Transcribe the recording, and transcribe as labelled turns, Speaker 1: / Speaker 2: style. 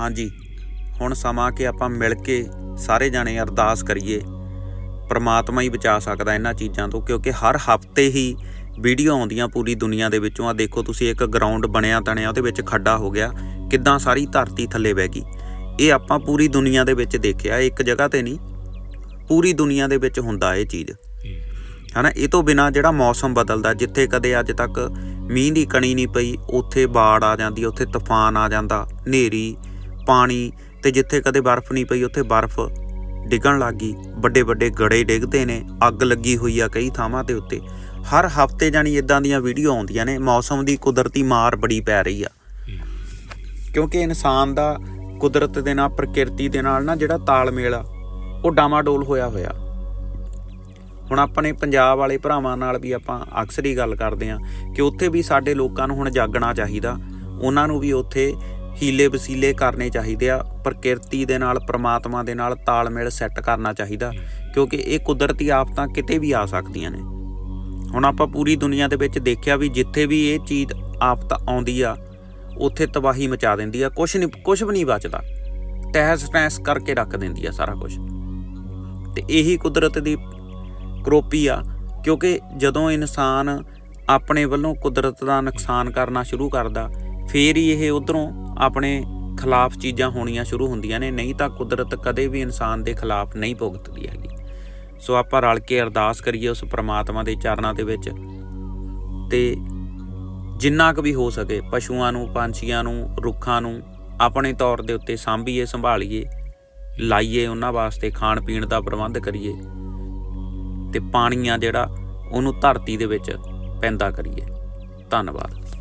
Speaker 1: ਹਾਂਜੀ। ਹੁਣ ਸਮਾਂ ਕਿ ਆਪਾਂ ਮਿਲ ਕੇ ਸਾਰੇ ਜਾਣੇ ਅਰਦਾਸ ਕਰੀਏ। ਪਰਮਾਤਮਾ ਹੀ ਬਚਾ ਸਕਦਾ ਇਹਨਾਂ ਚੀਜ਼ਾਂ ਤੋਂ, ਕਿਉਂਕਿ ਹਰ ਹਫ਼ਤੇ ਹੀ ਵੀਡੀਓ ਆਉਂਦੀਆਂ ਪੂਰੀ ਦੁਨੀਆ ਦੇ ਵਿੱਚੋਂ। ਆ ਦੇਖੋ, ਤੁਸੀਂ ਇੱਕ ਗਰਾਊਂਡ ਬਣਿਆ, ਤਣਿਆ, ਉਹਦੇ ਵਿੱਚ ਖੱਡਾ ਹੋ ਗਿਆ। ਕਿੱਦਾਂ ਸਾਰੀ ਧਰਤੀ ਥੱਲੇ ਬਹਿ ਗਈ। ਇਹ ਆਪਾਂ ਪੂਰੀ ਦੁਨੀਆ ਦੇ ਵਿੱਚ ਦੇਖਿਆ, ਇੱਕ ਜਗ੍ਹਾ ਤੇ ਨਹੀਂ। ਪੂਰੀ ਦੁਨੀਆ ਦੇ ਵਿੱਚ ਹੁੰਦਾ ਇਹ ਚੀਜ਼। ਹਨਾ, ਇਹ ਤੋਂ ਬਿਨਾ ਜਿਹੜਾ ਮੌਸਮ ਬਦਲਦਾ, ਜਿੱਥੇ ਕਦੇ ਅੱਜ ਤੱਕ ਮੀਂਹ ਦੀ ਕਣੀ ਨਹੀਂ ਪਈ, ਉੱਥੇ ਬਾੜ ਆ ਜਾਂਦੀ, ਉੱਥੇ ਤੂਫਾਨ ਆ ਜਾਂਦਾ, ਹਨੇਰੀ ਪਾਣੀ ਤੇ ਜਿੱਥੇ ਕਦੇ ਬਰਫ਼ ਨਹੀਂ ਪਈ, ਉੱਥੇ ਬਰਫ਼ ਡਿੱਗਣ ਲੱਗ ਗਈ। ਵੱਡੇ ਵੱਡੇ ਗੜੇ ਡਿੱਗਦੇ ਨੇ, ਅੱਗ ਲੱਗੀ ਹੋਈ ਆ ਕਈ ਥਾਵਾਂ ਦੇ ਉੱਤੇ। ਹਰ ਹਫ਼ਤੇ ਜਾਨੀ ਇਦਾਂ ਦੀਆਂ ਵੀਡੀਓ ਆਉਂਦੀਆਂ ਨੇ, ਮੌਸਮ ਦੀ ਕੁਦਰਤੀ ਮਾਰ ਬੜੀ ਪੈ ਰਹੀ ਆ। ਕਿਉਂਕਿ ਇਨਸਾਨ ਦਾ ਕੁਦਰਤ ਦੇ ਨਾਲ, ਪ੍ਰਕਿਰਤੀ ਦੇ ਨਾਲ ਨਾ ਜਿਹੜਾ ਤਾਲਮੇਲ ਆ, ਉਹ ਡਾਮਾਡੋਲ ਹੋਇਆ ਹੋਇਆ। ਹੁਣ ਆਪਣੇ ਪੰਜਾਬ ਵਾਲੇ ਭਰਾਵਾਂ ਨਾਲ ਵੀ ਆਪਾਂ ਅਕਸਰ ਹੀ ਗੱਲ ਕਰਦੇ ਆ ਕਿ ਉੱਥੇ ਵੀ ਸਾਡੇ ਲੋਕਾਂ ਨੂੰ ਹੁਣ ਜਾਗਣਾ ਚਾਹੀਦਾ। ਉਹਨਾਂ ਨੂੰ ਵੀ ਉੱਥੇ ਹੀਲੇ ਵਸੀਲੇ ਕਰਨੇ ਚਾਹੀਦੇ ਆ ਪ੍ਰਕਿਰਤੀ ਦੇ ਨਾਲ ਪ੍ਰਮਾਤਮਾ ਦੇ ਨਾਲ ਤਾਲਮੇਲ ਸੈੱਟ ਕਰਨਾ ਚਾਹੀਦਾ ਕਿਉਂਕਿ ਇਹ ਕੁਦਰਤੀ ਆਫਤਾਂ ਕਿਤੇ ਵੀ ਆ ਸਕਦੀਆਂ ਨੇ। ਹੁਣ ਆਪਾਂ ਪੂਰੀ ਦੁਨੀਆ ਦੇ ਵਿੱਚ ਦੇਖਿਆ ਵੀ ਜਿੱਥੇ ਵੀ ਇਹ ਚੀਜ਼ ਆਫਤ ਆਉਂਦੀ ਆ ਉੱਥੇ ਤਬਾਹੀ ਮਚਾ ਦਿੰਦੀ ਆ ਕੁਝ ਨਹੀਂ ਕੁਝ ਵੀ ਨਹੀਂ ਬਚਦਾ। ਤਹਿਸ ਤਹਿਸ ਕਰਕੇ ਰੱਖ ਦਿੰਦੀ ਆ ਸਾਰਾ ਕੁਝ ਤੇ ਇਹੀ ਕੁਦਰਤ ਦੀ ਕਰੋਪੀ ਆ ਕਿਉਂਕਿ ਜਦੋਂ ਇਨਸਾਨ ਆਪਣੇ ਵੱਲੋਂ ਕੁਦਰਤ ਦਾ ਨੁਕਸਾਨ ਕਰਨਾ ਸ਼ੁਰੂ ਕਰਦਾ ਫੇਰ ਹੀ ਇਹ ਉਧਰੋਂ ਆਪਣੇ ਖਿਲਾਫ ਚੀਜ਼ਾਂ ਹੋਣੀਆਂ ਸ਼ੁਰੂ ਹੁੰਦੀਆਂ ਨੇ। ਨਹੀਂ ਤਾਂ ਕੁਦਰਤ ਕਦੇ ਵੀ ਇਨਸਾਨ ਦੇ ਖਿਲਾਫ ਨਹੀਂ ਭੁਗਤਦੀ ਹੈਗੀ। ਸੋ ਆਪਾਂ ਰਲ ਕੇ ਅਰਦਾਸ ਕਰੀਏ ਉਸ ਪ੍ਰਮਾਤਮਾ ਦੇ ਚਰਨਾਂ ਦੇ ਵਿੱਚ ਤੇ ਜਿੰਨਾ ਕੁ ਵੀ ਹੋ ਸਕੇ, ਪਸ਼ੂਆਂ ਨੂੰ, ਪੰਛੀਆਂ ਨੂੰ, ਰੁੱਖਾਂ ਨੂੰ ਆਪਣੇ ਤੌਰ ਦੇ ਉੱਤੇ ਸਾਂਭੀਏ, ਸੰਭਾਲੀਏ, ਲਾਈਏ, ਉਹਨਾਂ ਵਾਸਤੇ ਖਾਣ ਪੀਣ ਦਾ ਪ੍ਰਬੰਧ ਕਰੀਏ ਤੇ ਪਾਣੀ ਆ ਜਿਹੜਾ ਉਹਨੂੰ ਧਰਤੀ ਦੇ ਵਿੱਚ ਪੈਂਦਾ ਕਰੀਏ। ਧੰਨਵਾਦ।